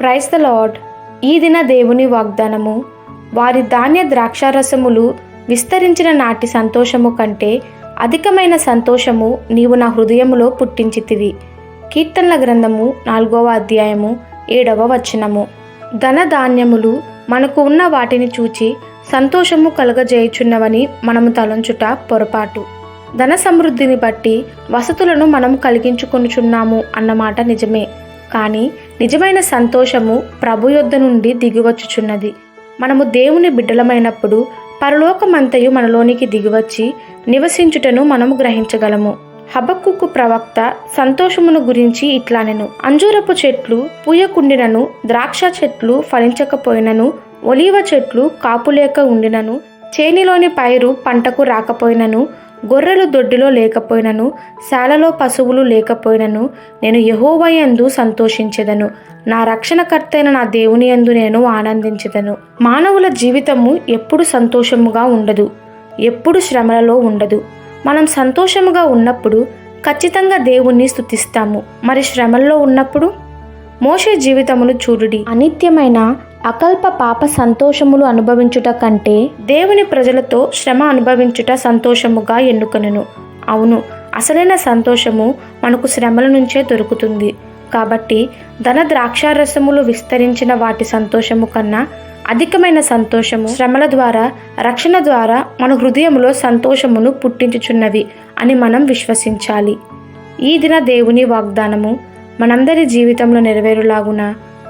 Price the lord. ఈ దిన దేవుని వాగ్దానము. వారి ధాన్య ద్రాక్షారసములు విస్తరించిన నాటి సంతోషము కంటే అధికమైన సంతోషము నీవు నా హృదయములో పుట్టించితివి. కీర్తనల గ్రంథము నాలుగవ అధ్యాయము ఏడవ వచనము. ధన ధాన్యములు మనకు ఉన్న వాటిని చూచి సంతోషము కలుగజేయుచున్నవని మనము తలంచుట పొరపాటు. ధన సమృద్ధిని బట్టి వసతులను మనం కలిగించుకొనుచున్నాము అన్నమాట నిజమే. కానీ నిజమైన సంతోషము ప్రభు యొద్ద నుండి దిగివచ్చుచున్నది. మనము దేవుని బిడ్డలమైనప్పుడు పరలోకమంతయు మనలోనికి దిగివచ్చి నివసించుటను మనము గ్రహించగలము. హబక్కుకు ప్రవక్త సంతోషమును గురించి ఇట్లానెను. అంజూరపు చెట్లు పూయకుండినను ద్రాక్ష చెట్లు ఫలించకపోయినను ఒలీవ చెట్లు కాపులేక ఉండినను చేనిలోని పైరు పంటకు రాకపోయినను గొర్రెలు దొడ్డిలో లేకపోయినను శాలలో పశువులు లేకపోయినను నేను యహోవయందు సంతోషించెదను. నా రక్షణకర్తైన నా దేవుని యందు నేను ఆనందించెదను. మానవుల జీవితము ఎప్పుడు సంతోషముగా ఉండదు ఎప్పుడు శ్రమలలో ఉండదు. మనం సంతోషముగా ఉన్నప్పుడు ఖచ్చితంగా దేవుణ్ణి స్థుతిస్తాము మరి శ్రమల్లో ఉన్నప్పుడు? మోషే జీవితమును చూడుడి. అనిత్యమైన అకల్ప పాప సంతోషములు అనుభవించుట కంటే దేవుని ప్రజలతో శ్రమ అనుభవించుట సంతోషముగా ఎన్నుకొనెను. అవును అసలైన సంతోషము మనకు శ్రమల నుంచే దొరుకుతుంది. కాబట్టి ధన ద్రాక్షారసములు విస్తరించిన వాటి సంతోషము కన్నా అధికమైన సంతోషము శ్రమల ద్వారా రక్షణ ద్వారా మన హృదయంలో సంతోషమును పుట్టించుచున్నవి అని మనం విశ్వసించాలి. ఈ దిన దేవుని వాగ్దానము మనందరి జీవితంలో నెరవేరులాగున?